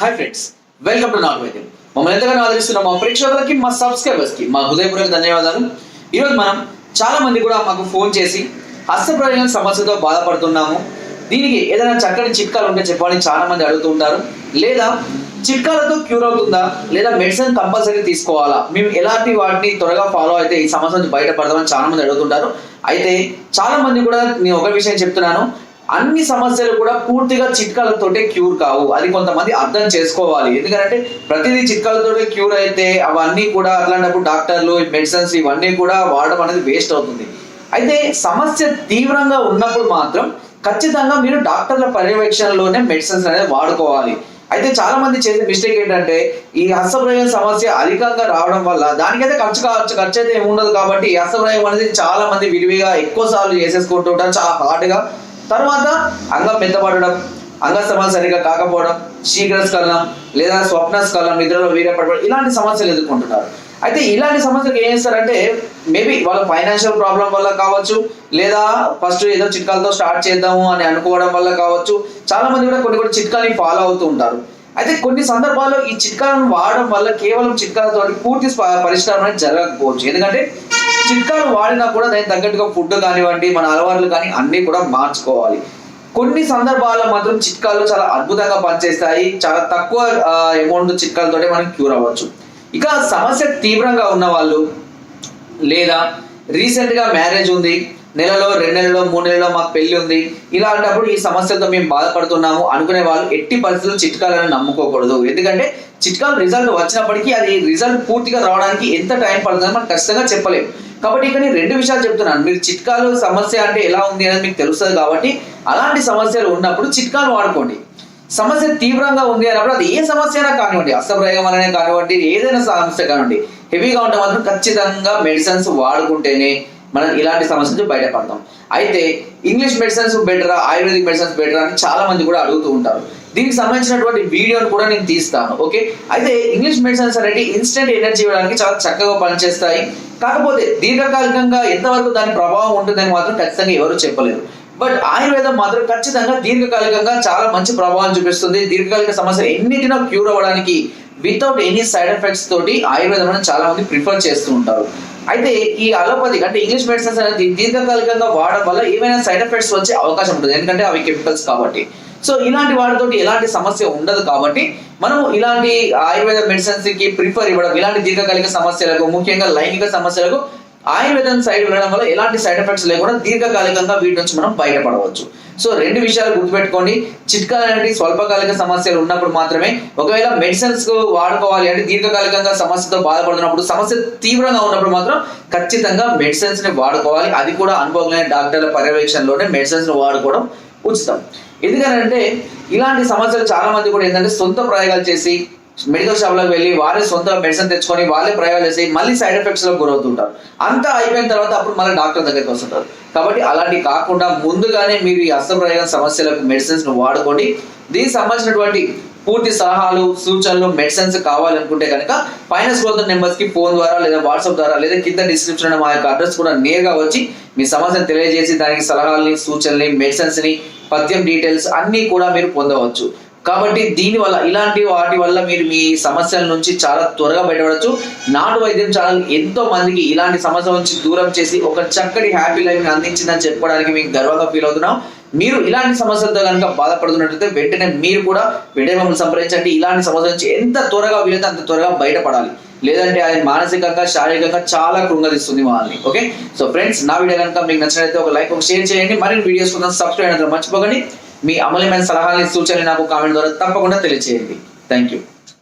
Hi friends welcome to నాన్ వైద్యం మమ్మల్ని ఎంతగానో ఆదరిస్తున్న మా ప్రేక్షకులకి మా సబ్స్క్రైబర్స్కి మా హృదయపూర్వక ధన్యవాదాలు. ఈరోజు మనం చాలా మంది కూడా మాకు ఫోన్ చేసి హస్తప్రయోగం సమస్యతో బాధపడుతున్నాము. దీనికి ఏదైనా చక్కని చిట్కాలు ఉంటే చెప్పాలని చాలా మంది అడుగుతూ ఉంటారు. లేదా చిట్కాలతో క్యూర్ అవుతుందా? లేదా మెడిసిన్ కంపల్సరీ తీసుకోవాలా? మేము ఎలాంటి వాటిని త్వరగా ఫాలో అయితే ఈ సమస్య నుంచి బయటపడదామని చాలా మంది అడుగుతుంటారు అయితే చాలా మంది కూడా నేను ఒక విషయం చెప్తున్నాను. అన్ని సమస్యలు కూడా పూర్తిగా చిట్కాలతోటే క్యూర్ కావు. అది కొంతమంది అర్థం చేసుకోవాలి. ఎందుకంటే ప్రతిదీ చిట్కాలతోటే క్యూర్ అయితే అవన్నీ కూడా అట్లాంటప్పుడు డాక్టర్లు మెడిసిన్స్ ఇవన్నీ కూడా వాడడం అనేది వేస్ట్ అవుతుంది. అయితే సమస్య తీవ్రంగా ఉన్నప్పుడు మాత్రం ఖచ్చితంగా మీరు డాక్టర్ల పర్యవేక్షణలోనే మెడిసిన్స్ అనేది వాడుకోవాలి. అయితే చాలా మంది చేసే మిస్టేక్ ఏంటంటే ఈ హస్తప్రయోగం సమస్య అధికంగా రావడం వల్ల దానికైతే ఖర్చు కావచ్చు ఖర్చు అయితే ఏమి ఉండదు కాబట్టి ఈ హస్తప్రయోగం అనేది చాలా మంది విరివిగా ఎక్కువ సార్లు చేసేసుకుంటుంటారు చాలా హార్డ్గా తర్వాత అంగం మెత్తపడడం అంగ సమస్య సరిగా కాకపోవడం శీఘ్రస్కలనం లేదా స్వప్నస్కలనం నిద్రలో వీరపడడం ఇలాంటి సమస్యలు ఎదుర్కొంటున్నారు. అయితే ఇలాంటి సమస్యలకు ఏం చేస్తారంటే మేబీ వాళ్ళ ఫైనాన్షియల్ ప్రాబ్లం వల్ల కావచ్చు లేదా ఫస్ట్ ఏదో చిట్కాలతో స్టార్ట్ చేద్దాము అని అనుకోవడం వల్ల కావచ్చు. చాలా మంది కూడా కొన్ని కొన్ని చిట్కాలని ఫాలో అవుతూ ఉంటారు. అయితే కొన్ని సందర్భాల్లో ఈ చిట్కాలను వాడడం వల్ల కేవలం చిట్కాలతో పూర్తి పరిష్కారం అనేది జరగకపోవచ్చు. ఎందుకంటే చిట్కాలు వాడినా కూడా దానికి తగ్గట్టుగా ఫుడ్ కానివ్వండి మన అలవాట్లు కానీ అన్నీ కూడా మార్చుకోవాలి. కొన్ని సందర్భాల్లో మాత్రం చిట్కాలు చాలా అద్భుతంగా పనిచేస్తాయి. చాలా తక్కువ అమౌంట్ చిట్కాలతోటే మనం క్యూర్ అవ్వచ్చు. ఇక సమస్య తీవ్రంగా ఉన్న వాళ్ళు లేదా రీసెంట్గా మ్యారేజ్ ఉంది నెలలో రెండు నెలలో మూడు నెలలో మాకు పెళ్ళి ఉంది. ఇలాంటప్పుడు ఈ సమస్యలతో మేము బాధపడుతున్నాము. అనుకునే వాళ్ళు ఎట్టి పరిస్థితులు చిట్కాలను నమ్ముకోకూడదు. ఎందుకంటే చిట్కాలు రిజల్ట్ వచ్చినప్పటికీ అది రిజల్ట్ పూర్తిగా రావడానికి ఎంత టైం పడుతుందని మనం ఖచ్చితంగా చెప్పలేము కాబట్టి ఇక్కడ నేను రెండు విషయాలు చెప్తున్నాను. మీరు చిట్కాలు సమస్య అంటే ఎలా ఉంది అనేది మీకు తెలుస్తుంది కాబట్టి అలాంటి సమస్యలు ఉన్నప్పుడు చిట్కాలు వాడుకోండి. సమస్య తీవ్రంగా ఉంది అన్నప్పుడు అది ఏ సమస్య అయినా కానివ్వండి అస్తప్రయోగం అనే కానివ్వండి ఏదైనా సమస్య కానివ్వండి హెవీగా ఉంటే మాత్రం ఖచ్చితంగా మెడిసిన్స్ వాడుకుంటేనే మనం ఇలాంటి సమస్య నుంచి బయటపడతాం. అయితే ఇంగ్లీష్ మెడిసిన్స్ బెటరా ఆయుర్వేదిక్ మెడిసిన్స్ బెటరా అని చాలా మంది కూడా అడుగుతూ ఉంటారు. దీనికి సంబంధించినటువంటి వీడియోని కూడా నేను తీస్తాను ఓకే? అయితే ఇంగ్లీష్ మెడిసిన్స్ అనేవి ఇన్స్టెంట్ ఎనర్జీ ఇవ్వడానికి చాలా చక్కగా పనిచేస్తాయి. కాకపోతే దీర్ఘకాలికంగా ఎంతవరకు దాని ప్రభావం ఉంటుందని మాత్రం ఖచ్చితంగా ఎవరు చెప్పలేరు. బట్ ఆయుర్వేదం మాత్రం ఖచ్చితంగా దీర్ఘకాలికంగా చాలా మంచి ప్రభావం చూపిస్తుంది. దీర్ఘకాలిక సమస్యలు ఎన్నిటినో క్యూర్ అవ్వడానికి వితౌట్ ఎనీ సైడ్ ఎఫెక్ట్స్ తోటి ఆయుర్వేదం అని చాలా మంది ప్రిఫర్ చేస్తూ ఉంటారు. అయితే ఈ అలోపతి అంటే ఇంగ్లీష్ మెడిసిన్స్ అనేది దీర్ఘకాలికంగా వాడడం వల్ల ఏమైనా సైడ్ ఎఫెక్ట్స్ వచ్చే అవకాశం ఉంటుంది. ఎందుకంటే అవి కెమికల్స్ కాబట్టి. సో ఇలాంటి వాటితోటి ఎలాంటి సమస్య ఉండదు కాబట్టి మనం ఇలాంటి ఆయుర్వేద మెడిసిన్స్కి ప్రిఫర్ ఇవ్వడం ఇలాంటి దీర్ఘకాలిక సమస్యలకు ముఖ్యంగా లైంగిక సమస్యలకు ఆయుర్వేదం సైడ్ వెళ్ళడం వల్ల ఎలాంటి సైడ్ ఎఫెక్ట్స్ లేకుండా దీర్ఘకాలికంగా వీటి నుంచి మనం బయటపడవచ్చు. సో రెండు విషయాలు గుర్తుపెట్టుకోండి. చిట్కాలు అనేవి స్వల్పకాలిక సమస్యలు ఉన్నప్పుడు మాత్రమే ఒకవేళ మెడిసిన్స్ వాడుకోవాలి అంటే దీర్ఘకాలికంగా సమస్యతో బాధపడుతున్నప్పుడు సమస్య తీవ్రంగా ఉన్నప్పుడు మాత్రం ఖచ్చితంగా మెడిసిన్స్ని వాడుకోవాలి. అది కూడా అనుభవం డాక్టర్ల పర్యవేక్షణలోనే మెడిసిన్స్ను వాడుకోవడం ఉచితం. ఎందుకంటే ఇలాంటి సమస్యలు చాలా మంది కూడా ఏంటంటే సొంత ప్రయోగాలు చేసి మెడికల్ షాప్లోకి వెళ్ళి వారే సొంత మెడిసిన్ తెచ్చుకొని వాళ్ళే ప్రయోగాలు చేసి మళ్ళీ సైడ్ ఎఫెక్ట్స్లో గురవుతుంటారు. అంతా అయిపోయిన తర్వాత అప్పుడు మళ్ళీ డాక్టర్ దగ్గరికి వస్తుంటారు. కాబట్టి అలాంటివి కాకుండా ముందుగానే మీరు ఈ అస్తప్రయోగం సమస్యలకు మెడిసిన్స్ను వాడుకోండి. దీనికి సంబంధించినటువంటి పూర్తి సలహాలు సూచనలు మెడిసిన్స్ కావాలనుకుంటే కనుక పైన స్క్రోల్ నెంబర్స్కి ఫోన్ ద్వారా లేదా వాట్సాప్ ద్వారా లేదా కింద డిస్క్రిప్షన్ మా యొక్క అడ్రస్ కూడా నేరుగా వచ్చి మీ సమస్యను తెలియజేసి దానికి సలహాలని సూచనల్ని మెడిసిన్స్ని పద్యం డీటెయిల్స్ అన్నీ కూడా మీరు పొందవచ్చు. కాబట్టి దీని వల్ల ఇలాంటి వాటి వల్ల మీరు మీ సమస్యల నుంచి చాలా త్వరగా బయటపడవచ్చు నాటు వైద్యం ఛానల్ ఎంతో మందికి ఇలాంటి సమస్యల నుంచి దూరం చేసి ఒక చక్కటి హ్యాపీ లైఫ్ అందించిందని చెప్పుకోవడానికి మీకు గర్వంగా ఫీల్ అవుతున్నాం. మీరు ఇలాంటి సమస్యలతో కనుక బాధపడుతున్నట్లయితే వెంటనే మీరు కూడా వెంటనే మమ్మల్ని సంప్రదించండి. ఇలాంటి సమస్యల నుంచి ఎంత త్వరగా వీలైతే అంత త్వరగా బయటపడాలి. లేదంటే అది మానసికంగా శారీరకంగా చాలా కృంగదిస్తుంది మనల్ని. ఓకే? సో ఫ్రెండ్స్ నా వీడియో కనుక మీకు నచ్చినట్లయితే ఒక లైక్ ఒక షేర్ చేయండి. మరిన్ని వీడియోస్ కొంత సబ్స్క్రైబ్ అయినందుకు మర్చిపోకండి. మీ అమూల్యమైన సలహాలు సూచనలు నాకు కామెంట్ ద్వారా తప్పకుండా తెలియజేయండి థ్యాంక్ యూ